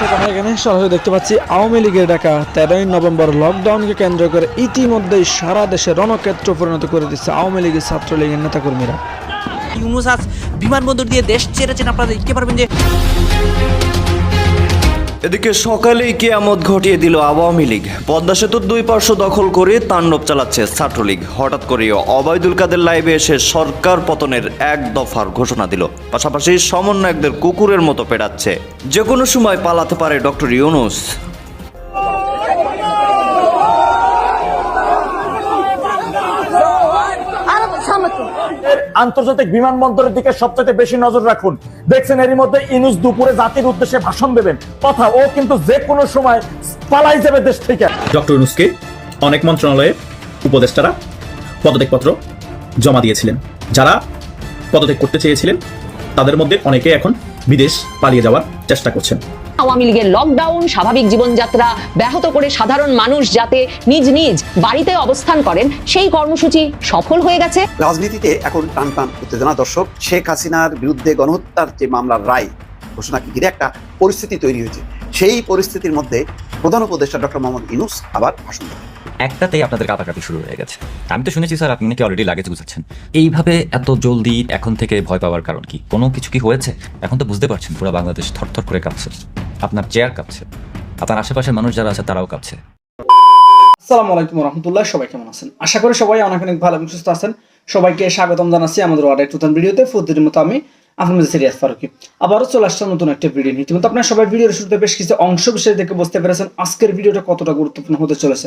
দর্শক এখানে সরাসরি দেখতে পাচ্ছি আওয়ামী লীগের ডাকা তেরোই নভেম্বর লকডাউনকে কেন্দ্র করে ইতিমধ্যেই সারা দেশে রণক্ষেত্র পরিণত করে দিচ্ছে আওয়ামী লীগের ছাত্রলীগের নেতাকর্মীরা। ইউনুস আজ বিমানবন্দর দিয়ে দেশ ছেড়েছেন। আপনারা দেখতে পারবেন যে এদিকে সকালেই কেয়ামত ঘটিয়ে দিল আওয়ামী লীগ। পদ্মা সেতুর দুই পার্শ্ব দখল করে তাণ্ডব চালাচ্ছে ছাত্রলীগ। হঠাৎ করে অবায়দুল কাদের লাইভে এসে সরকার পতনের এক দফার ঘোষণা দিল। পাশাপাশি সমন্বয়কদের কুকুরের মতো পেড়াচ্ছে। যে কোনো সময় পালাতে পারে ডক্টর ইউনুস। আন্তর্জাতিক বিমানবন্দরের দিকে সবচেয়ে বেশি নজর রাখুন। দেখছেন এরই মধ্যে ইনুস দুপুরে জাতির উদ্দেশ্যে ভাষণ দেবেন। কথা ও কিন্তু যে কোনো সময় পালাই যাবে দেশ থেকে। ডক্টর ইউনুসকে অনেক মন্ত্রণালয়ে উপদেষ্টারা পদত্যাগপত্র জমা দিয়েছিলেন। যারা পদত্যাগ করতে চেয়েছিলেন, তাদের মধ্যে অনেকে এখন বিদেশ পালিয়ে যাওয়ার চেষ্টা করছেন। আওয়ামী লীগের লকডাউন স্বাভাবিক জীবনযাত্রা ব্যাহত করে সাধারণ মানুষ যাতে নিজ নিজ বাড়িতে অবস্থান করেন সেই কর্মসূচি সফল হয়ে গেছে। রাজনীতিতে এখন টান টান উত্তেজনা। দর্শক শেখ হাসিনার বিরুদ্ধে গণহত্যার যে মামলার রায় ঘোষণাকে ঘিরে একটা পরিস্থিতি তৈরি হয়েছে। সেই পরিস্থিতির মধ্যে প্রধান উপদেষ্টা ডক্টর মোহাম্মদ ইনুস আবার ভাষণ দেন। একটাতেই আপনাদের কাটাকাটি শুরু হয়ে গেছে। আমি তো শুনেছি স্যার আপনি নাকি অলরেডি লাগেজ গুছাচ্ছেন। এইভাবে এত জলদি এখন থেকে ভয় পাওয়ার কারণ কি? কোনো কিছু কি হয়েছে? এখন তো বুঝতে পারছেন পুরো বাংলাদেশ থরথর করে কাঁপছে। আপনার চেয়ার কাঁপছে আপনার আশেপাশের মানুষ যারা আছে তারাও কাঁপছে। আসসালামু আলাইকুম রহমতুল্লাহ, সবাই কেমন আছেন? আশা করি সবাই অনেক অনেক ভালো এবং সুস্থ আছেন। সবাইকে স্বাগতম জানাচ্ছি আমাদের অর্ডার নতুন ভিডিওতে প্রতিদিন মতো আমি আপনার সিরিয়াস ফারুকি। আবারও চলে আসলাম নতুন একটা ভিডিও নিয়ে। ইতিমধ্যে আপনার সবাই ভিডিওর শুরুতে বেশ কিছু অংশ বিষয় দেখে বুঝতে পেরেছেন আজকের ভিডিওটা কতটা গুরুত্বপূর্ণ হতে চলেছে।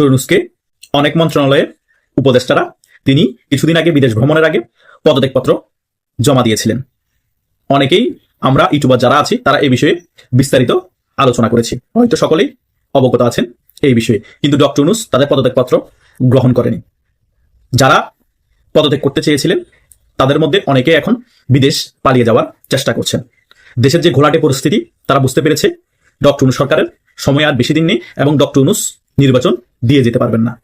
ডক্টর ইউনুসকে অনেক মন্ত্রণালয়ের উপদেষ্টারা তিনি কিছুদিন আগে বিদেশ ভ্রমণের আগে পদত্যাগপত্র জমা দিয়েছিলেন। অনেকেই আমরা ইউটিউবার যারা আছি, তারা এই বিষয়ে বিস্তারিত আলোচনা করেছি। হয়তো সকলেই অবগত আছেন এই বিষয়ে, কিন্তু ডক্টর ইউনুস তাদের পদত্যাগপত্র গ্রহণ করেনি। যারা পদত্যাগ করতে চেয়েছিলেন, তাদের মধ্যে অনেকে এখন বিদেশ পালিয়ে যাওয়ার চেষ্টা করছেন। দেশের যে ঘোলাটে পরিস্থিতি, তারা বুঝতে পেরেছে, ডক্টর ইউনুস সরকারের সময় আর বেশি দিন নেই এবং ডক্টর ইউনুস নির্বাচন দিয়ে যেতে পারবেন না।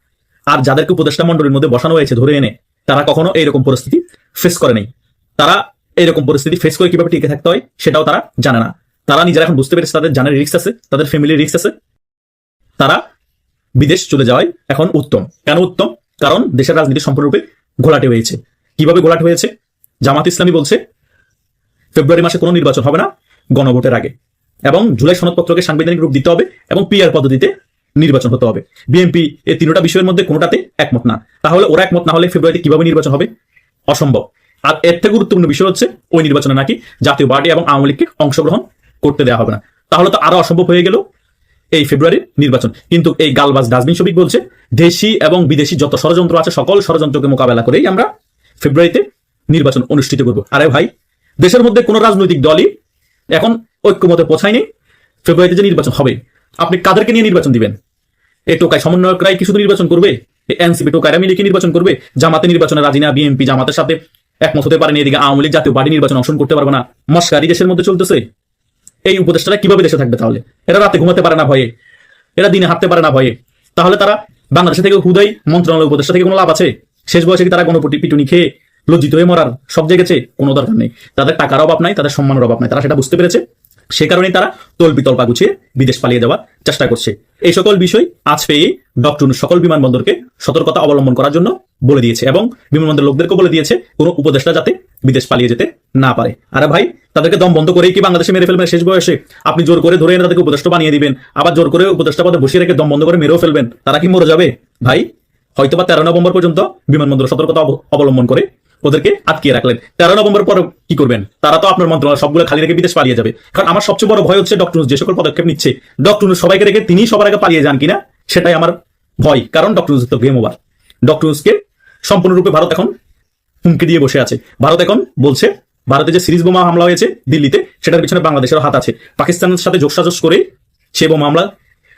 আর যাদেরকে উপদেষ্টা মন্ডলীর মধ্যে বসানো হয়েছে ধরে এনে, তারা কখনো এইরকম পরিস্থিতি ফেস করে নেই। তারা এইরকম পরিস্থিতি ফেস করে কীভাবে টিকে থাকতে হয়, সেটাও তারা জানে না। তারা নিজেরা এখন বুঝতে পেরেছে, তাদের জানের রিস্ক আছে, তাদের ফ্যামিলির রিস্ক আছে। তারা বিদেশ চলে যাওয়াই এখন উত্তম। কেন উত্তম? কারণ দেশের রাজনীতি সম্পূর্ণরূপে ঘোলাটে হয়েছে। কীভাবে ঘোলাটে হয়েছে? জামাত ইসলামী বলছে, ফেব্রুয়ারি মাসে কোনো নির্বাচন হবে না গণভোটের আগে। এবং জুলাই সনদপত্রকে সাংবিধানিক রূপ দিতে হবে এবং পিআর পদ্ধতিতে নির্বাচন হতে হবে। বিএনপি এই তিনটা বিষয়ের মধ্যে কোনোটাতে একমত না। তাহলে ওরা একমত না হলে ফেব্রুয়ারিতে কীভাবে নির্বাচন হবে? অসম্ভব। আর এর থেকে গুরুত্বপূর্ণ বিষয় হচ্ছে ওই নির্বাচনে নাকি জাতীয় পার্টি এবং আওয়ামী লীগকে অংশগ্রহণ করতে দেওয়া হবে না। তাহলে তো আরও অসম্ভব হয়ে গেল এই ফেব্রুয়ারির নির্বাচন। কিন্তু এই গালবাজ ডাস্টবিন শফিক বলছে, দেশি এবং বিদেশি যত ষড়যন্ত্র আছে, সকল ষড়যন্ত্রকে মোকাবেলা করেই আমরা ফেব্রুয়ারিতে নির্বাচন অনুষ্ঠিত করব। আরে ভাই, দেশের মধ্যে কোন রাজনৈতিক দলই এখন ঐক্যমতে পৌঁছায়নি ফেব্রুয়ারিতে যে নির্বাচন হবে। আপনি কাদেরকে নিয়ে নির্বাচন দিবেন? এই টোকায় সমন্বয়করাই কি শুধু নির্বাচন করবে? এনসিপি টোকায়রা মিলে কি নির্বাচন করবে? জামাতে নির্বাচনে রাজি না বিএনপি জামাতের সাথে একমত হতে পারেনি এদিকে আওয়ামী লীগ, জাতীয় পার্টি নির্বাচন অংশগ্রহণ করতে পারবে না। মস্কারি দেশের মধ্যে চলতেছে। এই উপদেষ্টারা কীভাবে দেশে থাকবে তাহলে? এরা রাতে ঘুমাতে পারে না ভয়ে। এরা দিনে হাঁটতে পারে না ভয়ে। তাহলে তারা বাংলাদেশ থেকে হুদাই মন্ত্রণালয় উপদেষ্টা থেকে কোনো লাভ আছে? শেষ বয়সে কি তারা গণপটি পিটুনি খেয়ে লজ্জিত হয়ে মরার সব জেগেছে? কোনো দরকার নেই। তাদের টাকার অভাব নাই, তাদের সম্মানের অভাব নাই। তারা সেটা বুঝতে পেরেছে। সে কারণেই তারা তল্পি তল্পা গুছিয়ে বিদেশ পালিয়ে যাওয়ার চেষ্টা করছে। এই সকল বিষয় আজ পেয়ে ডক্টর সকল বিমানবন্দরকে সতর্কতা অবলম্বন করার জন্য বলে দিয়েছে এবং বিমানবন্দরের লোকদেরকেও বলে দিয়েছে, কোনো উপদেষ্টা যাতে বিদেশ পালিয়ে যেতে না পারে। আরে ভাই, তাদেরকে দম বন্ধ করেই কি বাংলাদেশে মেরে ফেলবেন শেষ বয়সে? আপনি জোর করে ধরে এনে তাদেরকে উপদেষ্টা বানিয়ে দিবেন, আবার জোর করে উপদেষ্টা পদে বসিয়ে রেখে দম বন্ধ করে মেরেও ফেলবেন, তারা কি মরে যাবে? ভাই হয়তো বা তেরো নভেম্বর পর্যন্ত বিমানবন্দর সতর্কতা অব- অবলম্বন করে ওদেরকে আটকিয়ে রাখলেন। তেরো নভেম্বর পর কি করবেন? তারা তো আপনার মন্ত্রণালয় সবগুলো খালি রেখে বিদেশ পালিয়ে যাবে। কারণ আমার সবচেয়ে বড় ভয় হচ্ছে ডক্টর যে সকল পদক্ষেপ নিচ্ছে। ডক্টর সবাইকে রেখে তিনি সবার আগে পালিয়ে যান কিনা, সেটাই আমার ভয়। কারণ ডক্টর তো গেম ওভার ডক্টরকে সম্পূর্ণরূপে ভারত এখন হুমকি দিয়ে বসে আছে। ভারত এখন বলছে, ভারতে যে সিরিজ বোমা হামলা হয়েছে দিল্লিতে, সেটার পিছনে বাংলাদেশের হাত আছে। পাকিস্তানের সাথে যোগসাজস করে সে বোমা হামলা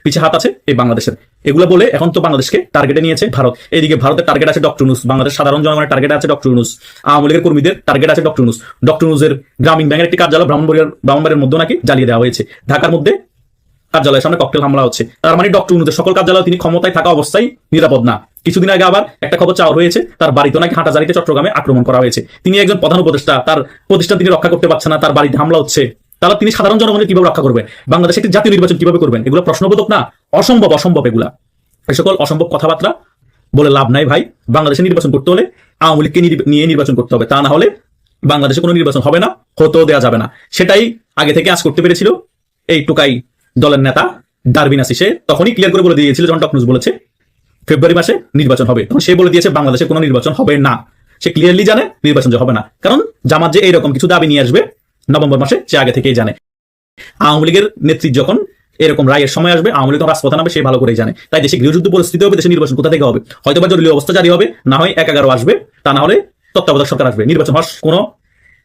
পিছে হাত আছে এই বাংলাদেশের। এগুলো বলে এখন তো বাংলাদেশকে টার্গেটে নিয়েছে ভারত। এইদিকে ভারতের টার্গেট আছে ডক্টর নুস বাংলাদেশ সাধারণ জনগণের টার্গেট আছে ডক্টর নুস আওয়ামী লীগের কর্মীদের টার্গেট আছে ডক্টর নুস ডক্টর নুসের গ্রামীণ ব্যাংকের একটি কার্যালয় ব্রাহ্মণবাড়িয়ার ব্রাহ্মণবাড়ির মধ্যে নাকি জ্বালিয়ে দেওয়া হয়েছে। ঢাকার মধ্যে কার্যালয়ের সামনে ককটেল হামলা হচ্ছে। তার মানে ডক্টর ইউনুসের সকল কার্যালয় তিনি ক্ষমতায় থাকা অবস্থায় নিরাপদ না। কিছুদিন আগে আবার একটা খবর চাওয়া হয়েছে, তার বাড়িতে নাকি হাঁটাজারিতে চট্টগ্রামে আক্রমণ করা হয়েছে। তিনি একজন প্রধান উপদেষ্টা, তার প্রতিষ্ঠান তিনি রক্ষা করতে পারছে না, তার বাড়িতে হামলা হচ্ছে। তাহলে তিনি সাধারণ জনগণের কীভাবে রক্ষা করবেন বাংলাদেশে একটি জাতীয় নির্বাচন কীভাবে করবেন? এগুলো প্রশ্নবোধক না, অসম্ভব অসম্ভব এগুলা। এই সকল অসম্ভব কথাবার্তা বলে লাভ নাই ভাই। বাংলাদেশে নির্বাচন করতে হলে আওয়ামী লীগকে নিয়ে নির্বাচন করতে হবে। তা না হলে বাংলাদেশে কোনো নির্বাচন হবে না, হতেও দেওয়া যাবে না। সেটাই আগে থেকে আজ করতে পেরেছিল এই টুকাই দলের নেতা ডারবিন আসি সে তখনই ক্লিয়ার করে বলে দিয়েছিল যখন ডক্টর বলেছে, ফেব্রুয়ারি মাসে নির্বাচন হবে। তখন সে বলে দিয়েছে, বাংলাদেশে কোনো নির্বাচন হবে না। সে ক্লিয়ারলি জানে, নির্বাচন যে হবে না। কারণ জামাত যে এইরকম কিছু দাবি নিয়ে আসবে নভেম্বর মাসে সে আগে থেকেই জানে। আওয়ামী লীগের নেতৃত্ব যখন এরকম রায়ের সময় আসবে, আওয়ামী লীগ রাজপথে নামবে, সে ভালো করেই জানে। তাই দেশে গৃহযুদ্ধ পরিস্থিতি হবে, দেশে নির্বাচন কোথা থেকে হবে? হয়তো বা জরুরি অবস্থা জারি হবে, না হয় এক এগারো আসবে, তা না হলে তত্ত্বাবধায়ক সরকার আসবে। নির্বাচন হওয়ার কোনো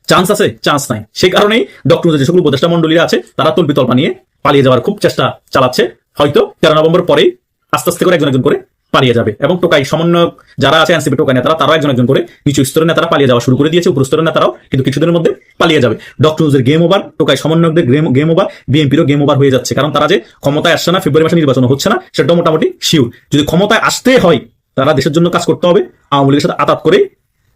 চান্স আছে? চান্স নাই। সেই কারণেই ডক্টর যে সকল উপদেষ্টা মন্ডলী আছে, তারা তল্পি তল্পা নিয়ে পালিয়ে যাওয়ার খুব চেষ্টা চালাচ্ছে। হয়তো তেরো নভেম্বর পরেই আস্তে আস্তে করে একজন একজন করে পালিয়ে যাবে। এবং টোকাই সমন্বয়ক যারা আছে এনসিপি টোকাই নেতারা, তারাও একজন একজন করে নিচু স্তরের নেতারা পালিয়ে যাওয়া শুরু করে দিয়েছে। উপর স্তরের নেতারাও কিন্তু কিছুদিনের মধ্যে পালিয়ে যাবে। ডক্টর গেম ওভার টোকাই সমন্বয়কদের গেম ওভার বিএনপিরও গেম ওভার হয়ে যাচ্ছে। কারণ তারা যে ক্ষমতায় আসছে না ফেব্রুয়ারি মাসে নির্বাচন হচ্ছে না, সেটা মোটামুটি শিওর যদি ক্ষমতায় আসতে হয়, তারা দেশের জন্য কাজ করতে হবে। আওয়ামী লীগের সাথে আতাত করে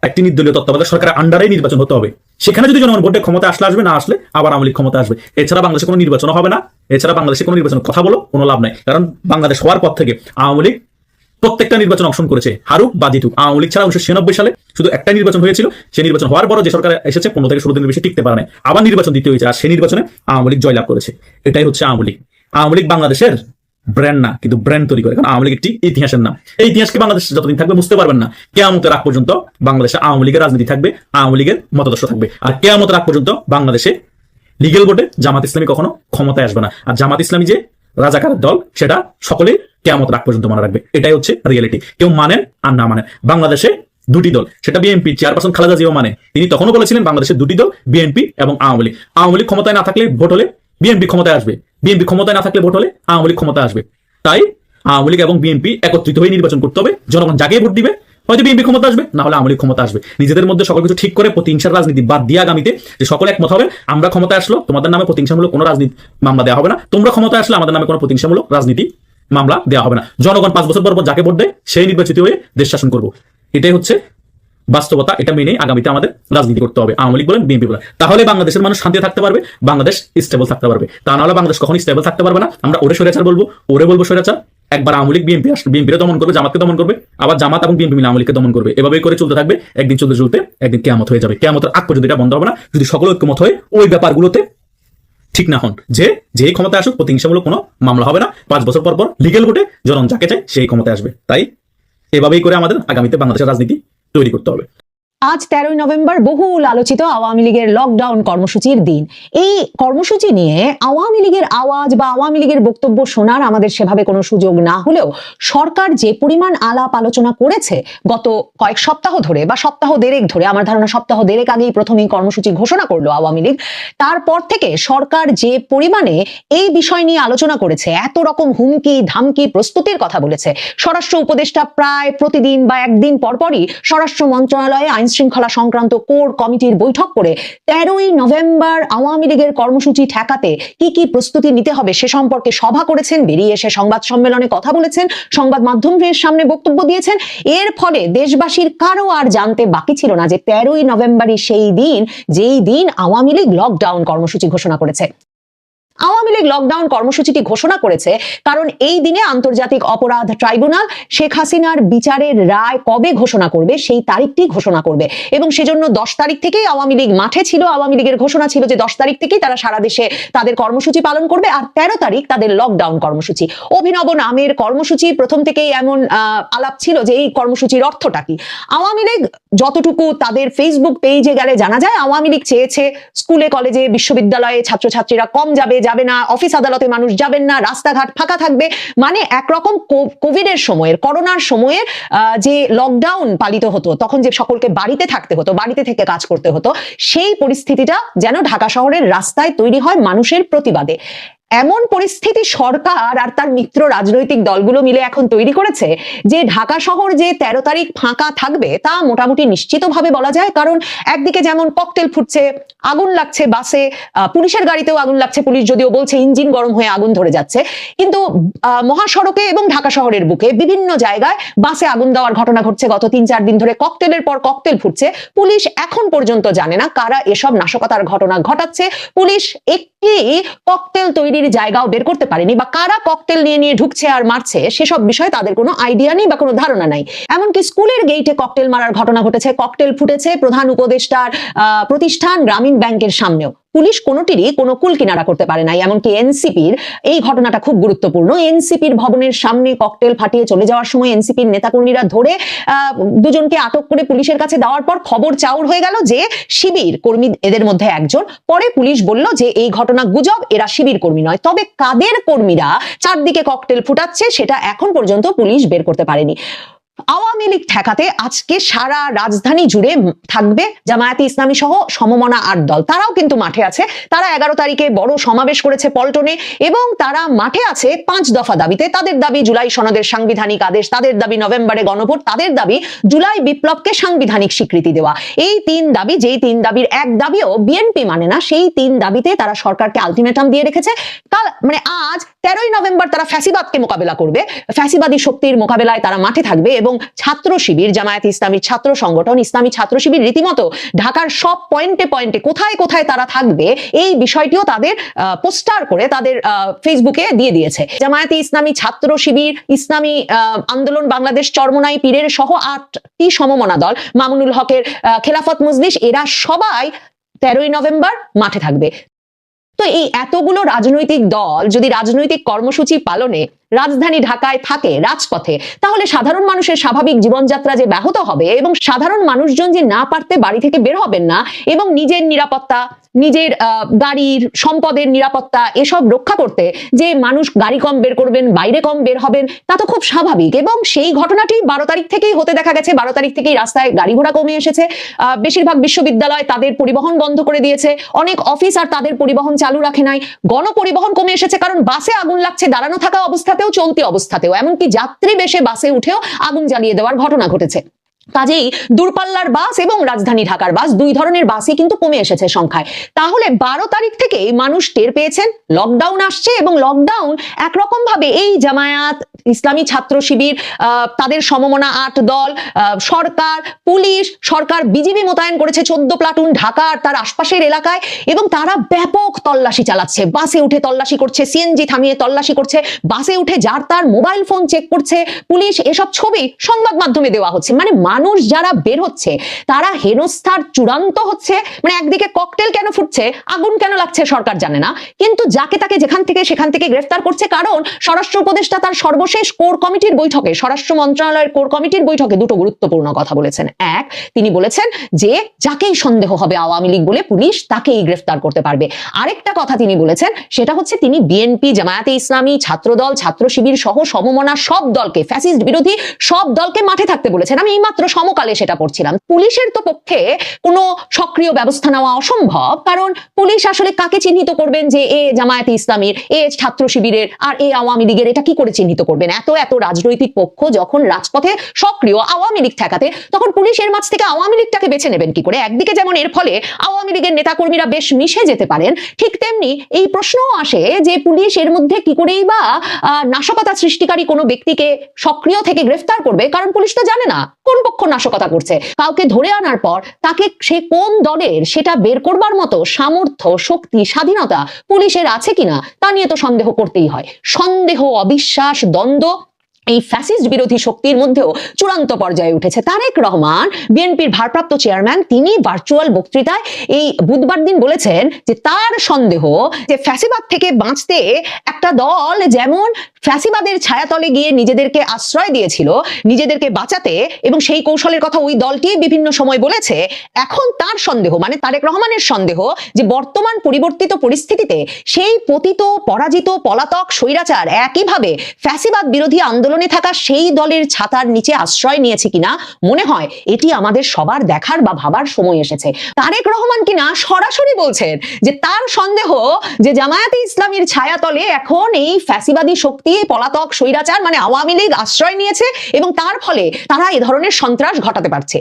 একটি নির্দলীয় তত্ত্বাবধায়ক সরকারের আন্ডারে নির্বাচন হতে হবে। সেখানে যদি জনগণ ভোটে ক্ষমতা আসলে আসবে, না আসলে আবার আওয়ামী লীগ ক্ষমতা আসবে। এছাড়া বাংলাদেশে কোনো নির্বাচন হবে না। এছাড়া বাংলাদেশে কোনো নির্বাচন কথা বলো, কোনো লাভ নাই। কারণ বাংলাদেশ হওয়ার পর থেকে আওয়ামী লীগ প্রত্যেকটা নির্বাচন অংশগ্রহণ করেছে। হারুক বা জিতুক আওয়ামী লীগ ছাড়া উনিশশো ছিয়ানব্বই সালে শুধু একটা নির্বাচন হয়েছিল। সেই নির্বাচন হওয়ার পরও যে সরকার এসেছে, পনেরো থেকে ষোলো দিনের বেশি টিকতে পারে না আবার নির্বাচন দিতে হয়েছে। আর সেই নির্বাচনে আওয়ামী লীগ জয়লাভ করেছে। এটাই হচ্ছে আওয়ামী লীগ। আওয়ামী লীগ বাংলাদেশের ব্র্যান্ড না, কিন্তু ব্র্যান্ড তৈরি করে। কারণ আওয়ামী লীগ একটি ইতিহাসের নাম। এই ইতিহাসকে বাংলাদেশ যতদিন থাকবে বুঝতে পারবেন না। কেয়ামতের আগ পর্যন্ত বাংলাদেশে আওয়ামী লীগের রাজনীতি থাকবে, আওয়ামী লীগের মতাদর্শ থাকবে। আর কেয়ামতের আগ পর্যন্ত বাংলাদেশে লিগেল ভোটে জামাত ইসলামী কখনো ক্ষমতায় আসবে না। আর জামাত ইসলামী যে রাজাকারের দল, সেটা সকলে কেয়ামত রাখ পর্যন্ত মনে রাখবে। এটাই হচ্ছে রিয়েলিটি কেউ মানেন আর না মানেন। বাংলাদেশে দুটি দল, সেটা বিএনপি চেয়ারপারসন খালেদা জিও মানে। তিনি তখনও বলেছিলেন বাংলাদেশের দুটি দল বিএনপি এবং আওয়ামী লীগ। আওয়ামী লীগ ক্ষমতায় না থাকলে ভোট হলে বিএনপি ক্ষমতায় আসবে। বিএনপি ক্ষমতায় না থাকলে ভোট হলে আওয়ামী লীগ ক্ষমতায় আসবে। তাই আওয়ামী লীগ এবং বিএনপি একত্রিত হয়ে নির্বাচন করতে হবে। জনগণ যাকে ভোট দিবে হয়তো বিএনপি ক্ষমতা আসবে, না হলে আমলি ক্ষমতা আসবে। নিজেদের মধ্যে সকল কিছু ঠিক করে প্রতিহিংসার রাজনীতি বাদ দিয়ে আগামীতে যে সকল একমত হবে, আমরা ক্ষমতায় আসলো, তোমাদের নামে প্রতিহিংসামূলক কোনো রাজনীতি মামলা দেওয়া হবে না। তোমরা ক্ষমতা আসলে আমাদের নামে কোনো প্রতিহিংসামূলক রাজনীতি মামলা দেওয়া হবে না। জনগণ পাঁচ বছর পর পর যাকে ভোট দেয়, সেই নির্বাচিত হয়ে দেশ শাসন করব। এটাই হচ্ছে বাস্তবতা এটা মেনে আগামীতে আমাদের রাজনীতি করতে হবে। আওয়ামী লীগ বলেন, বিএনপি বলেন। তাহলে বাংলাদেশের মানুষ শান্তি থাকতে পারবে? বাংলাদেশ স্টেবল থাকতে পারবে। তা নাহলে বাংলাদেশ কখনই স্টেবল থাকতে পারবে না। আমরা ওরে সরেচার বলব, ওরে বলব সরেচার একবার আওয়ামী লীগ, বিএনপি আসলে বিএনপিকে দমন করবে, জামাতকে দমন করবে। আবার জামাত এবং বিএনপি মিলে আওয়ামী লীগকে দমন করবে। এভাবেই করে চলতে থাকবে, একদিন চলতে চলতে একদিন কেয়ামত হয়ে যাবে। কেয়ামতের আগ পর্যন্ত এটা বন্ধ হবে না। যদি সকল ঐক্যমত হয়ে, ওই ব্যাপারগুলোতে ঠিক না হন। যে যে ক্ষমতা আসুক, প্রতিহিংসামূলক কোনো মামলা হবে না। পাঁচ বছর পর পর লিগেল ভোটে জনগণ যাকে চায় সেই ক্ষমতায় আসবে। তাই এভাবেই করে আমাদের আগামীতে বাংলাদেশের রাজনীতি তৈরি করতে হবে। আজ তেরোই নভেম্বর বহুল আলোচিত আওয়ামী লীগের লকডাউন কর্মসূচির দিন। এই কর্মসূচি নিয়ে আওয়ামী লীগের আওয়াজ বা আওয়ামী লীগের বক্তব্য শোনার আমাদের সেভাবে কোনো সুযোগ না হলেও সরকার যে পরিমাণ আলাপ আলোচনা করেছে গত কয়েক সপ্তাহ ধরে বা সপ্তাহ দেড়েক ধরে, আমার ধারণা সপ্তাহ দেড়েক আগেই প্রথম এই কর্মসূচি ঘোষণা করল আওয়ামী লীগ, তারপর থেকে সরকার যে পরিমাণে এই বিষয় নিয়ে আলোচনা করেছে, এত রকম হুমকি, ধামকি, প্রস্তুতির কথা বলেছে। স্বরাষ্ট্র উপদেষ্টা প্রায় প্রতিদিন বা একদিন পরপরই স্বরাষ্ট্র মন্ত্রণালয়ে আইন শৃঙ্খলা সংক্রান্ত কোর কমিটির বৈঠক করে তেরোই নভেম্বর আওয়ামী লীগের কর্মসূচি ঠেকাতে কি কি প্রস্তুতি নিতে হবে সে সম্পর্কে সভা করেছেন, বেরিয়ে এসে সংবাদ সম্মেলনে কথা বলেছেন, সংবাদ মাধ্যমের সামনে বক্তব্য দিয়েছেন। এর ফলে দেশবাসীর কারও আর জানতে বাকি ছিল না যে তেরোই নভেম্বরই সেই দিন, যেই দিন আওয়ামী লীগ লকডাউন কর্মসূচি ঘোষণা করেছে। আওয়ামী লীগ লকডাউন কর্মসূচিটি ঘোষণা করেছে? কারণ এই দিনে আন্তর্জাতিক অপরাধ ট্রাইব্যুনাল শেখ হাসিনার বিচারের রায় কবে ঘোষণা করবে, সেই তারিখটি ঘোষণা করবে। এবং সেজন্য দশ তারিখ থেকেই আওয়ামী লীগ মাঠে ছিল, আওয়ামী লীগের ঘোষণা ছিল যে দশ তারিখ থেকেই তারা সারা দেশে তাদের কর্মসূচি পালন করবে আর তেরো তারিখ তাদের লকডাউন কর্মসূচি। অভিনব নামের কর্মসূচি প্রথম থেকেই এমন আলাপ ছিল যে এই কর্মসূচির অর্থটা কি? আওয়ামী লীগ যতটুকু তাদের ফেসবুক পেজে গেলে জানা যায়, আওয়ামী লীগ চেয়েছে স্কুলে, কলেজে, বিশ্ববিদ্যালয়ে ছাত্রছাত্রীরা কম যাবে যাবে না অফিস আদালতে মানুষ যাবেন না, রাস্তাঘাট ফাঁকা থাকবে। মানে একরকম কোভিড এর সময়ের করোনার সময়ের যে লকডাউন পালিত হতো, তখন যে সকলকে বাড়িতে থাকতে হতো, বাড়িতে থেকে কাজ করতে হতো, সেই পরিস্থিতিটা যেন ঢাকা শহরের রাস্তায় তৈরি হয় মানুষের প্রতিবাদে। এমন পরিস্থিতি সরকার আর তার মিত্র রাজনৈতিক দলগুলো মিলে এখন তৈরি করেছে যে ঢাকা শহর যে তেরো তারিখ ফাঁকা থাকবে তা মোটামুটি নিশ্চিতভাবে বলা যায়। কারণ একদিকে যেমন ককটেল ফুটছে, আগুন লাগছে বাসে পুলিশের গাড়িতেও আগুন লাগছে, পুলিশ যদিও বলছে ইঞ্জিন গরম হয়ে আগুন ধরে যাচ্ছে। কিন্তু মহাসড়কে এবং ঢাকা শহরের বুকে বিভিন্ন জায়গায় বাসে আগুন দেওয়ার ঘটনা ঘটছে। গত তিন চার দিন ধরে ককটেলের পর ককটেল ফুটছে। পুলিশ এখন পর্যন্ত জানে না কারা এসব নাশকতার ঘটনা ঘটাচ্ছে। পুলিশ একটি ককটেল তৈরির জায়গাও বের করতে পারেনি বা কারা ককটেল নিয়ে নিয়ে ঢুকছে আর মারছে, সেসব বিষয়ে তাদের কোনো আইডিয়া নেই বা কোনো ধারণা নাই। এমনকি স্কুলের গেইটে ককটেল মারার ঘটনা ঘটেছে ককটেল ফুটেছে প্রধান উপদেষ্টার প্রতিষ্ঠান গ্রামীণ ব্যাংকের সামনেও। পুলিশ কোনোটিরই কোনো কুল কিনারা করতে পারে নাই, এমনকি এনসিপির এই ঘটনাটা খুব গুরুত্বপূর্ণ। এনসিপির ভবনের সামনে ককটেল ফাটিয়ে চলে যাওয়ার সময় এনসিপির নেতাকর্মীরা ধরে দুজনকে আটক করে পুলিশের কাছে দেওয়ার পর খবর চাউর হয়ে গেল যে শিবির কর্মী এদের মধ্যে একজন। পরে পুলিশ বলল যে এই ঘটনা গুজব, এরা শিবির কর্মী নয়। তবে কাদের কর্মীরা চারদিকে ককটেল ফুটাচ্ছে, সেটা এখন পর্যন্ত পুলিশ বের করতে পারেনি। আওয়ামী লীগ ঠেকাতে আজকে সারা রাজধানী জুড়ে থাকবে জামায়াতে ইসলামী সহ সমমনা আট দল। তারাও কিন্তু মাঠে আছে। তারা এগারো তারিখে বড় সমাবেশ করেছে পল্টনে এবং তারা মাঠে আছে পাঁচ দফা দাবিতে। তাদের দাবি জুলাই সনদের সাংবিধানিক আদেশ, তাদের দাবি নভেম্বরে গণভোট, তাদের দাবি জুলাই বিপ্লবকে সাংবিধানিক স্বীকৃতি দেওয়া। এই তিন দাবি, যেই তিন দাবির এক দাবিও বিএনপি মানে না, সেই তিন দাবিতে তারা সরকারকে আলটিমেটাম দিয়ে রেখেছে। কাল মানে আজ তেরোই নভেম্বর তারা ফ্যাসিবাদকে মোকাবেলা করবে। ফ্যাসিবাদী শক্তির মোকাবেলায় তারা মাঠে থাকবে এবং ছাত্র শিবির, জামায়াত ইসলামী ছাত্র সংগঠন, ইসলামী ছাত্র শিবির রীতিমতো ঢাকার সব পয়েন্টে পয়েন্টে কোথায় কোথায় তারা থাকবে, এই বিষয়টিও তাদের পোস্টার করে তাদের ফেসবুকে দিয়ে দিয়েছে। জামায়াতে ইসলামী ছাত্র শিবির, ইসলামী আন্দোলন, বাংলাদেশ চরমনাই পীরের সহ আটটি সমমনা দল, মামুনুল হকের খেলাফত মজলিস, এরা সবাই তেরোই নভেম্বর মাঠে থাকবে। তো এই এতগুলো রাজনৈতিক দল যদি রাজনৈতিক কর্মসূচি পালনে রাজধানী ঢাকায় থাকে, রাজপথে, তাহলে সাধারণ মানুষের স্বাভাবিক জীবনযাত্রা যে ব্যাহত হবে এবং সাধারণ মানুষজন যে না পারতে বাড়ি থেকে বের হবেন না এবং নিজের নিরাপত্তা নিজের গাড়ির সম্পদের নিরাপত্তা এসব রক্ষা করতে যে মানুষ গাড়ি কম বের করবেন, বাইরে কম বের হবেন, তা তো খুব স্বাভাবিক এবং সেই ঘটনাটি বারো তারিখ থেকেই হতে দেখা গেছে। বারো তারিখ থেকেই রাস্তায় গাড়ি ঘোড়া কমে এসেছে। বেশিরভাগ বিশ্ববিদ্যালয় তাদের পরিবহন বন্ধ করে দিয়েছে। অনেক অফিস আর তাদের পরিবহন চালু রাখে নাই। গণপরিবহন কমে এসেছে কারণ বাসে আগুন লাগছে, দাঁড়ানো থাকা অবস্থাতেও, চলতি অবস্থাতেও। এমনকি যাত্রী বেশে বাসে উঠেও আগুন জ্বালিয়ে দেওয়ার ঘটনা ঘটেছে। কাজেই দূরপাল্লার বাস এবং রাজধানী ঢাকার বাস দুই ধরনের বাসই কিন্তু কমে এসেছে সংখ্যায়। তাহলে বারো তারিখ থেকে মানুষ টের পেয়েছেন লকডাউন আসছে এবং লকডাউন একরকম ভাবে এই জামায়াত, ইসলামী ছাত্র শিবির তাদের সমমনা আট দল সরকার, পুলিশ, সরকার, বিজিবি মোতায়েন করেছে চোদ্দ প্লাটুন ঢাকার তার আশপাশের এলাকায় এবং তারা ব্যাপক তল্লাশি চালাচ্ছে। বাসে উঠে তল্লাশি করছে, সিএনজি থামিয়ে তল্লাশি করছে, বাসে উঠে যার তার মোবাইল ফোন চেক করছে, পুলিশ এসব ছবি সংবাদ মাধ্যমে দেওয়া হচ্ছে। মানে মানুষ যারা বের হচ্ছে, তারা হেনস্থার চূড়ান্ত হচ্ছে। মানে একদিকে ককটেল কেন ফুটছে, আগুন কেন লাগছে সরকার জানে না। কিন্তু যাকে তাকে যেখান থেকে সেখান থেকে গ্রেফতার করছে, কারণ স্বরাষ্ট্র উপদেষ্টা তার সর্বশেষ কোর কমিটির বৈঠকে, স্বরাষ্ট্র মন্ত্রণালয়ের কোর কমিটির বৈঠকে দুটো গুরুত্বপূর্ণ কথা বলেছেন। এক, তিনি বলেছেন যে যাকেই সন্দেহ হবে আওয়ামী লীগ বলে পুলিশ তাকেই গ্রেফতার করতে পারবে। আরেকটা কথা তিনি বলেছেন, সেটা হচ্ছে তিনি বিএনপি, জামায়াতে ইসলামী, ছাত্রদল ছাত্র শিবির সহ সমমনা সব দলকে, ফ্যাসিস্ট বিরোধী সব দলকে মাঠে থাকতে বলেছেন। আমি এইমাত্র সমকালে সেটা পড়ছিলাম। পুলিশের তো পক্ষে কোনো সক্রিয় ব্যবস্থা নেওয়া অসম্ভব, কারণ পুলিশ আসলে কাকে চিহ্নিত করবেন যে এ জামায়াতে ইসলামীর, এ ছাত্র শিবিরের, আর এ আওয়ামী লীগের, এটা কি করে চিহ্নিত করবেন? এত এত রাজনৈতিক পক্ষ যখন রাজপথে সক্রিয় আওয়ামী লীগ ঠেকাতে, তখন পুলিশের মাঝ থেকে আওয়ামী লীগটাকে বেছে নেবেন কি করে? একদিকে যেমন এর ফলে আওয়ামী লীগের নেতাকর্মীরা বেশ মিশে যেতে পারেন, ঠিক তেমনি এই প্রশ্নও আসে যে পুলিশ এর মধ্যে কি করেই বা নাশকতা সৃষ্টিকারী কোনো ব্যক্তিকে সক্রিয় থেকে গ্রেফতার করবে? কারণ পুলিশ তো জানে না কোন কর্তৃপক্ষ নাশকতা করছে। কাউকে ধরে আনার পর তাকে সে কোন দলের সেটা বের করবার মতো সামর্থ্য, শক্তি, স্বাধীনতা পুলিশের আছে কিনা তা নিয়ে তো সন্দেহ করতেই হয়। সন্দেহ, অবিশ্বাস, দ্বন্দ্ব এই ফ্যাসিস্ট বিরোধী শক্তির মধ্যেও চূড়ান্ত পর্যায়ে উঠেছে। তারেক রহমান, বিএনপির ভারপ্রাপ্ত চেয়ারম্যান তিনি ভার্চুয়াল বক্তৃতায় এই বুধবার দিন বলেছেন যে তার সন্দেহ যে ফ্যাসিবাদ থেকে বাঁচতে একটা দল যেমন ফ্যাসিবাদের ছায়াতলে গিয়ে নিজেদেরকে আশ্রয় দিয়েছিল, নিজেদেরকে বাঁচাতে এবং সেই কৌশলের কথা ওই দলটি বিভিন্ন সময় বলেছে, এখন তার সন্দেহ মানে তারেক রহমানের সন্দেহ যে বর্তমান পরিবর্তিত পরিস্থিতিতে সেই পতিত, পরাজিত, পলাতক স্বৈরাচার একইভাবে ফ্যাসিবাদ বিরোধী আন্দোলনে থাকা সেই দলের ছাতার নিচে আশ্রয় নিয়েছে কিনা মনে হয় এটি আমাদের সবার দেখার বা ভাবার সময় এসেছে। তারেক রহমান কিনা সরাসরি বলছেন যে তার সন্দেহ যে জামায়াতে ইসলামীর ছায়াতলে এখন এই ফ্যাসিবাদী শক্তি, পলাতক স্বৈরাচার মানে আওয়ামী লীগ আশ্রয় নিয়েছে এবং তার ফলে তারা এ ধরনের সন্ত্রাস ঘটাতে পারছে।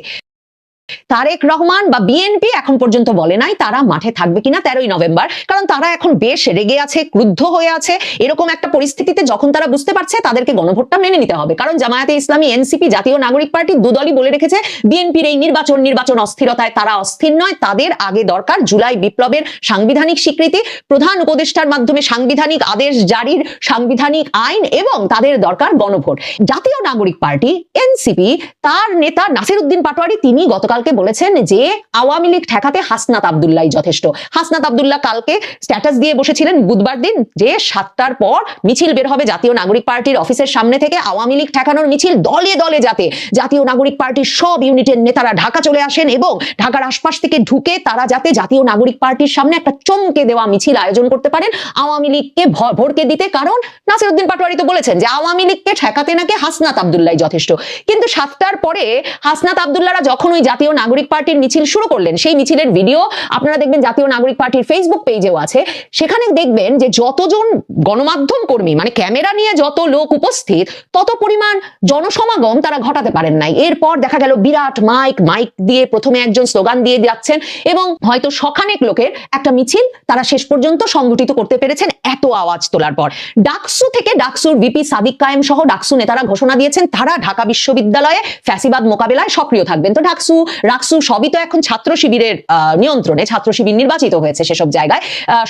তারেক রহমান বা বিএনপি এখন পর্যন্ত বলে নাই তারা মাঠে থাকবে কিনা তেরোই নভেম্বর, কারণ তারা এখন বেশ রেগে আছে, ক্রুদ্ধ হয়ে আছে। এরকম একটা পরিস্থিতিতে যখন তারা বুঝতে পারছে, তাদেরকে গণভোটটা মেনে নিতে হবে। কারণ জামায়াতে ইসলামী এনসিপি জাতীয় নাগরিক পার্টি দুদলই বলে রেখেছে বিএনপির এই নির্বাচন নির্বাচন অস্থিরতায় তারা অস্থির নয়, তাদের আগে দরকার জুলাই বিপ্লবের সাংবিধানিক স্বীকৃতি। প্রধান উপদেষ্টার মাধ্যমে সাংবিধানিক আদেশ জারির সাংবিধানিক আইন এবং তাদের দরকার গণভোট। জাতীয় নাগরিক পার্টি এনসিপি তার নেতা নাসির উদ্দিন পাটোয়ারি, তিনি গতকালকে বলেছেন যে আওয়ামী লীগ ঠেকাতে হাসনাত আবদুল্লাহ যথেষ্ট। হাসনাত আবদুল্লাহ কালকে স্ট্যাটাস দিয়ে বসেছিলেন বুধবার দিন যে সাতটার পর মিছিল বের হবে জাতীয় নাগরিক পার্টির অফিসের সামনে থেকে। আওয়ামী লীগ ঠেকানোর মিছিল দলে দলে যাতে। জাতীয় নাগরিক পার্টির সব ইউনিটের নেতারা ঢাকা চলে আসেন এবং ঢাকার আশপাশ থেকে ঢুকে তারা যাতে জাতীয় নাগরিক পার্টির সামনে একটা চমকে দেওয়া মিছিল আয়োজন করতে পারেন। আওয়ামী লীগকে ভ- ভড়কে দিতে কারণ নাসিরুদ্দিন পাটোয়ারি তো বলেছেন যে আওয়ামী লীগকে ঠেকাতে নাকি হাসনাত আবদুল্লাহ যথেষ্ট। কিন্তু সাতটার পরে হাসনাত আবদুল্লাহরা যখন ওই জাতীয় নাগরিক পার্টির মিছিল শুরু করলেন। সেই মিছিলের ভিডিও আপনারা দেখবেন জাতীয় নাগরিক পার্টির ফেসবুক পেজেও আছে। সেখানে দেখবেন যে যতজন গণমাধ্যম কর্মী মানে ক্যামেরা নিয়ে যত লোক উপস্থিত, তত পরিমাণ জনসমাগম তারা ঘটাতে পারেন নাই। এরপর দেখা গেল বিরাট মাইক মাইক দিয়ে প্রথমে একজন স্লোগান দিয়ে যাচ্ছেন এবং হয়তো শখানেক লোকের একটা মিছিল তারা শেষ পর্যন্ত সংগঠিত করতে পেরেছেন এত আওয়াজ তোলার পর। ডাকসু থেকে ডাকসুর ভিপি সাদিক কায়েম সহ ডাকসু নেতারা ঘোষণা দিয়েছেন, তারা ঢাকা বিশ্ববিদ্যালয়ে ফ্যাসিবাদ মোকাবেলায় সক্রিয় থাকবেন। তো ডাকসু রাকসু সবই তো এখন ছাত্র শিবিরের নিয়ন্ত্রণে, ছাত্র শিবির নির্বাচিত হয়েছে সেসব জায়গায়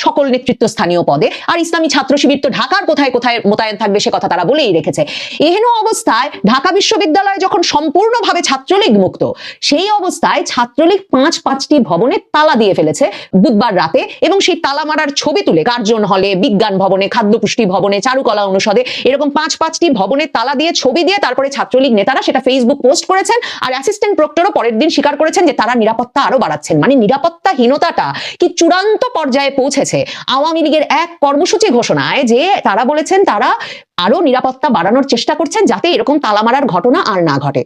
সকল নেতৃত্ব স্থানীয় পদে। আর ইসলামী ছাত্র শিবির তো ঢাকার কোথায় কোথায় মোতায়েন থাকবে সে কথা তারা বলেই রেখেছে। এহেন অবস্থায় ঢাকা বিশ্ববিদ্যালয় যখন সম্পূর্ণভাবে ছাত্রলীগ মুক্ত, সেই অবস্থায় ছাত্রলীগ পাঁচ পাঁচটি ভবনে তালা দিয়ে ফেলেছে বুধবার রাতে এবং সেই তালা মারার ছবি তুলে কার্জন হলে, বিজ্ঞান ভবনে খাদ্য পুষ্টি ভবনে, চারুকলা অনুষদে এরকম পাঁচ পাঁচটি ভবনে তালা দিয়ে ছবি দিয়ে তারপরে ছাত্রলীগ নেতারা সেটা ফেসবুক পোস্ট করেছেন আর অ্যাসিস্ট্যান্ট প্রক্টরও পরের দিন স্বীকার করেছেন যে তারা নিরাপত্তা আরও বাড়াচ্ছেন। মানে নিরাপত্তাহীনতাটা কি চূড়ান্ত পর্যায়ে পৌঁছেছে? আওয়ামী লীগের এক কর্মসূচি ঘোষণায় যে তারা বলেছেন তারা আরও নিরাপত্তা বাড়ানোর চেষ্টা করছেন যাতে এরকম তালামারার ঘটনা আর না ঘটে।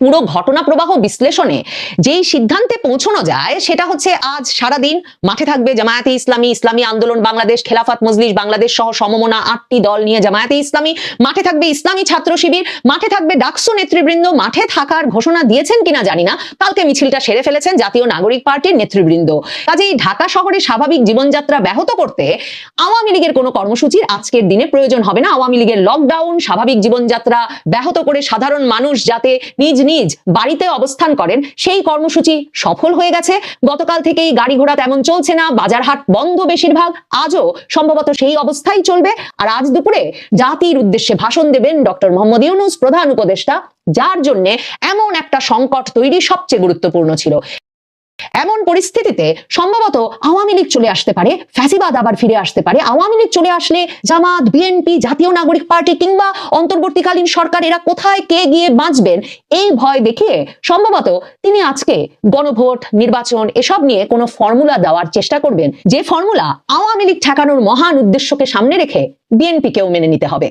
পুরো ঘটনা প্রবাহ বিশ্লেষণে যেই সিদ্ধান্তে পৌঁছানো যায়, সেটা হচ্ছে আজ সারাদিন মাঠে থাকবে জামায়াতে ইসলামী ইসলামী আন্দোলন, বাংলাদেশ, খেলাফত মজলিস, বাংলাদেশ সহ সমমনা আটটি দল নিয়ে জামায়াতে ইসলামী। মাঠে থাকবে ইসলামী ছাত্র শিবির, মাঠে থাকবে ডাকসু নেতৃবৃন্দ। মাঠে থাকার ঘোষণা দিয়েছেন কিনা জানি না। কালকে মিছিলটা সেরে ফেলেছেন জাতীয় নাগরিক পার্টির নেতৃবৃন্দ। কাজেই ঢাকা শহরে স্বাভাবিক জীবনযাত্রা ব্যাহত করতে আওয়ামী লীগের কোনো কর্মসূচির আজকের দিনে প্রয়োজন হবে না। আওয়ামী লীগের লকডাউন স্বাভাবিক জীবনযাত্রা ব্যাহত করে সাধারণ মানুষ যাতে নিজ নিজ বাড়িতে অবস্থান করেন, সেই কর্মসূচি সফল হয়ে গেছে। গতকাল থেকেই গাড়ি ঘোড়া তেমন চলছে না, বাজারহাট বন্ধ বেশিরভাগ। আজও সম্ভবত সেই অবস্থাই চলবে। আর আজ দুপুরে জাতির উদ্দেশ্যে ভাষণ দেবেন ডক্টর মোহাম্মদ ইউনুস, প্রধান উপদেষ্টা, যার জন্যে এমন একটা সংকট তৈরি সবচেয়ে গুরুত্বপূর্ণ ছিল। এমন পরিস্থিতিতে সম্ভবত আওয়ামী লীগ চলে আসতে পারে, ফ্যাসিবাদ আবার ফিরে আসতে পারে। আওয়ামী লীগ চলে আসলে জামাত, বিএনপি, জাতীয় নাগরিক পার্টি কিংবা অন্তর্বর্তীকালীন সরকার এরা কোথায় কে গিয়ে বাঁচবেন, এই ভয় দেখিয়ে সম্ভবত তিনি আজকে গণভোট, নির্বাচন এসব নিয়ে কোনো ফর্মুলা দেওয়ার চেষ্টা করবেন। যে ফর্মুলা আওয়ামী লীগ ঠেকানোর মহান উদ্দেশ্যকে সামনে রেখে বিএনপিকেও মেনে নিতে হবে।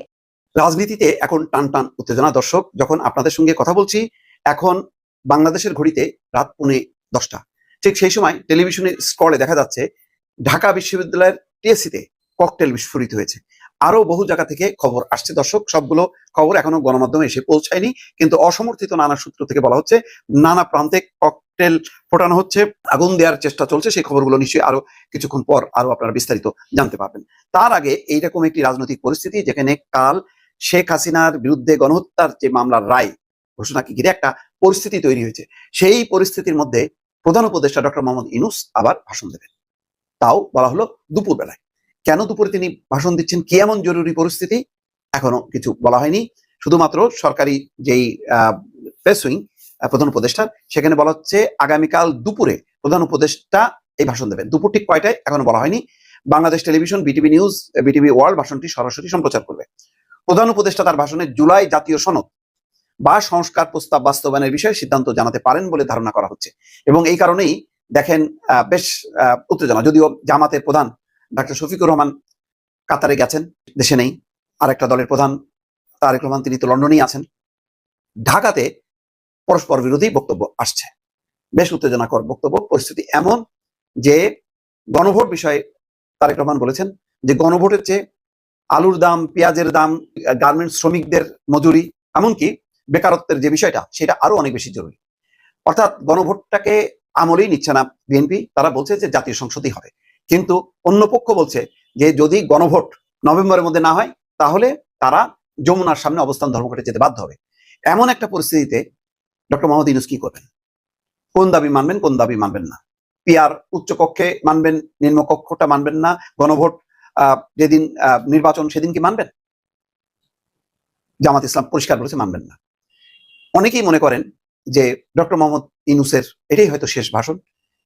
রাজনীতিতে এখন টান টান উত্তেজনা। দর্শক, যখন আপনাদের সঙ্গে কথা বলছি, এখন বাংলাদেশের ঘড়িতে রাত পৌনে দশটা। ঠিক সেই সময় টেলিভিশনের স্কলে দেখা যাচ্ছে ঢাকা বিশ্ববিদ্যালয়ের টিএসসিতে ককটেল বিস্ফোরিত হয়েছে। আরও বহু জায়গা থেকে খবর আসছে। দর্শক, সবগুলো খবর এখনও গণমাধ্যমে এসে পৌঁছায়নি, কিন্তু অসমর্থিত নানা সূত্র থেকে বলা হচ্ছে, নানা প্রান্তে ককটেল ফোটানো হচ্ছে, আগুন দেওয়ার চেষ্টা চলছে, সেই খবরগুলো নিশ্চয়ই আরও কিছুক্ষণ পর আরও আপনারা বিস্তারিত জানতে পারবেন। তার আগে এইরকম একটি রাজনৈতিক পরিস্থিতি যেখানে কাল শেখ হাসিনার বিরুদ্ধে গণহত্যার যে মামলার রায় ঘোষণাকে ঘিরে একটা পরিস্থিতি তৈরি হয়েছে। সেই পরিস্থিতির মধ্যে প্রধান উপদেষ্টা ডক্টর মোহাম্মদ ইনুস আবার ভাষণ দেবেন। তাও বলা হলো দুপুর বেলায় কেন দুপুরে তিনি ভাষণ দিচ্ছেন? কি এমন জরুরি পরিস্থিতি? এখনও কিছু বলা হয়নি। শুধুমাত্র সরকারি যেই প্রেস উইং প্রধান উপদেষ্টার সেখানে বলা হচ্ছে আগামীকাল দুপুরে প্রধান উপদেষ্টা এই ভাষণ দেবেন। দুপুর ঠিক কয়টায়? এখনও বলা হয়নি। Bangladesh television, BTV news BTV world ভাষণটি সরাসরি সম্প্রচার করবে। প্রধান উপদেষ্টা তার ভাষণে জুলাই জাতীয় সনদ বা সংস্কার প্রস্তাব বাস্তবায়নের বিষয়ে সিদ্ধান্ত জানাতে পারেন বলে ধারণা করা হচ্ছে। এবং এই কারণেই দেখেন বেশ উত্তেজনা। যদিও জামাতের প্রধান ডাক্তার শফিকুর রহমান কাতারে গেছেন, দেশে নেই। আর একটা দলের প্রধান তারেক রহমান, তিনি তো লন্ডনেই আছেন। ঢাকাতে পরস্পর বিরোধী বক্তব্য আসছে। বেশ উত্তেজনাকর বক্তব্য। পরিস্থিতি এমন যে গণভোট বিষয়ে তারেক রহমান বলেছেন যে গণভোটের চেয়ে আলুর দাম, পেঁয়াজের দাম গার্মেন্টস শ্রমিকদের মজুরি, এমনকি বেকারত্বের যে বিষয়টা, সেটা আরও অনেক বেশি জরুরি। অর্থাৎ গণভোটটাকে আমলেই নিচ্ছে না বিএনপি, তারা বলছে যে জাতীয় সংসদই হবে। কিন্তু অন্য পক্ষ বলছে যে যদি গণভোট নভেম্বরের মধ্যে না হয়, তাহলে তারা যমুনার সামনে অবস্থান ধর্মঘটে যেতে বাধ্য হবে। এমন একটা পরিস্থিতিতে ডক্টর মোহাম্মদ ইউনুস কি করবেন? কোন দাবি মানবেন, কোন দাবি মানবেন না। পিআর উচ্চ কক্ষে মানবেন, নিম্ন কক্ষটা মানবেন না, গণভোট যেদিন নির্বাচন সেদিন কি মানবেন? জামাত ইসলাম পরিষ্কার বলেছে মানবেন না। অনেকেই মনে করেন যে ডক্টর মোহাম্মদ ইনুসের এটাই হয়তো শেষ ভাষণ।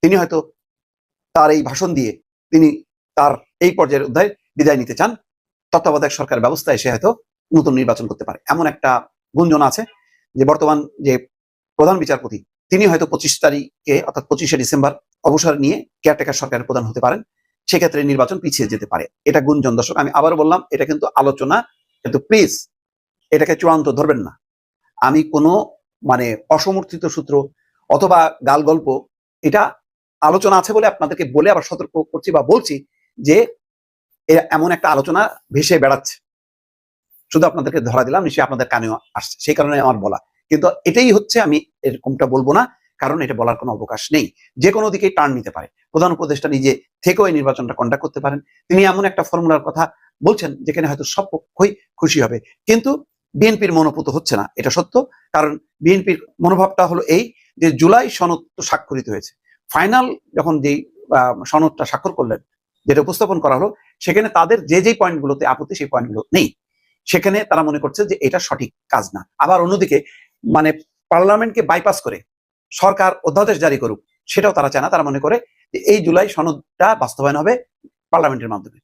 তিনি হয়তো তার এই ভাষণ দিয়ে তিনি তার এই পর্যায়ের অধ্যায় বিদায় নিতে চান। তত্ত্বাবধায়ক সরকার ব্যবস্থা এসে হয়তো নতুন নির্বাচন করতে পারে। এমন একটা গুঞ্জন আছে যে বর্তমান যে প্রধান বিচারপতি, তিনি হয়তো পঁচিশ তারিখে অর্থাৎ পঁচিশে ডিসেম্বর অবসর নিয়ে কেয়ারটেকার সরকারের প্রধান হতে পারেন। সেক্ষেত্রে নির্বাচন পিছিয়ে যেতে পারে। এটা গুঞ্জন দর্শক, আমি আবার বললাম, এটা কিন্তু আলোচনা, কিন্তু প্লিজ এটাকে চূড়ান্ত ধরবেন না। আমি কোনো মানে অসমর্থিত সূত্র অথবা গাল গল্প, এটা আলোচনা আছে বলে আপনাদেরকে বলে আবার সতর্ক করছি বা বলছি যে এমন একটা আলোচনা ভেসে বেড়াচ্ছে। শুধু আপনাদেরকে ধরা দিলাম, নিশ্চয়ই আপনাদের কানেও আসছে। সেই কারণে আমার বলা। কিন্তু এটাই হচ্ছে আমি এরকমটা বলব না, কারণ এটা বলার কোনো অবকাশ নেই। যে কোনো দিকেই টার্ন নিতে পারে। প্রধান উপদেষ্টা নিজে থেকেও এই নির্বাচনটা কন্ডাক্ট করতে পারেন। তিনি এমন একটা ফর্মুলার কথা বলছেন, যেখানে হয়তো সব পক্ষই খুশি হবে। কিন্তু বিএনপির মনোপুত হচ্ছে না, এটা সত্য। কারণ বিএনপির মনোভাবটা হলো এই যে জুলাই সনদ তো স্বাক্ষরিত হয়েছে। ফাইনাল যখন যেই সনদটা স্বাক্ষর করলেন, যেটা উপস্থাপন করা হলো, সেখানে তাদের যে যে পয়েন্টগুলোতে আপত্তি, সেই পয়েন্টগুলো নেই। সেখানে তারা মনে করছে যে এটা সঠিক কাজ না। আবার অন্যদিকে মানে পার্লামেন্টকে বাইপাস করে, সরকার অধ্যাদেশ জারি করুক, সেটাও তারা চায় না। তারা মনে করে যে এই জুলাই সনদটা বাস্তবায়ন হবে পার্লামেন্টের মাধ্যমে।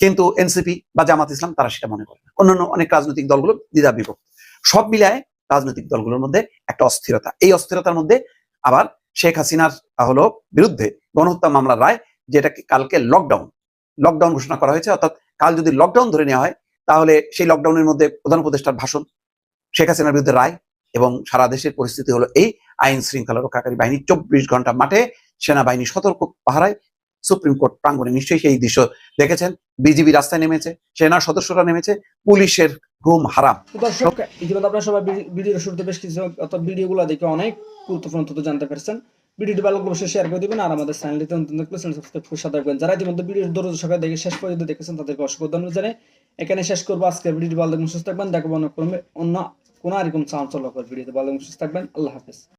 কিন্তু এনসিপি বা জামাত ইসলাম তারা সেটা মনে করে অন্যান্য অনেক রাজনৈতিক দলগুলো দ্বিধা বিভক্ত। সব মিলায় রাজনৈতিক দলগুলোর মধ্যে একটা অস্থিরতা। এই অস্থিরতার মধ্যে আবার শেখ হাসিনার হলো বিরুদ্ধে গণহত্যা মামলার রায়, যেটাকে কালকে লকডাউন লকডাউন ঘোষণা করা হয়েছে, অর্থাৎ কাল যদি লকডাউন ধরে নেওয়া হয়, তাহলে সেই লকডাউনের মধ্যে প্রধান উপদেষ্টার ভাষণ, শেখ হাসিনার বিরুদ্ধে রায় এবং সারা দেশের পরিস্থিতি হলো এই আইন শৃঙ্খলা রক্ষাকারী বাহিনী চব্বিশ ঘণ্টা মাঠে সেনাবাহিনী সতর্ক পাহারায় সুপ্রিম কোর্ট প্রাঙ্গণে নিশ্চয়ই সেই দৃশ্য দেখেছেন। বিজিবি রাস্তায় নেমেছে সেনা সদস্যরা নেমেছে, পুলিশের ঘুম হারাম। আপনারা সবাই ভিডি- ভিডিওর শুরুতে বেশ কিছু, অর্থাৎ ভিডিওগুলো দেখে অনেক গুরুত্বপূর্ণ তথ্য জানতে পেরেছেন। ভিডিওটি ভালো অবশ্যই শেয়ার করে দিবেন আর আমাদের চ্যানেলটিতে নতুন দেখলে চ্যানেল সাবস্ক্রাইব করে সাথে রাখবেন যারা ইতিমধ্যে ভিডিওর দরজ সকালে দেখে শেষ পর্যন্ত দেখেছেন, তাদেরকে অসংখ্য ধন্যবাদ জানাই। এখানে শেষ করব আজকের ভিডিওটি। ভালো থাকবেন, সুস্থ থাকবেন দেখব অন্য কোনো এরকম চাঞ্চল্যকর ভিডিওতে। ভালো সুস্থ থাকবেন, আল্লাহ হাফেজ।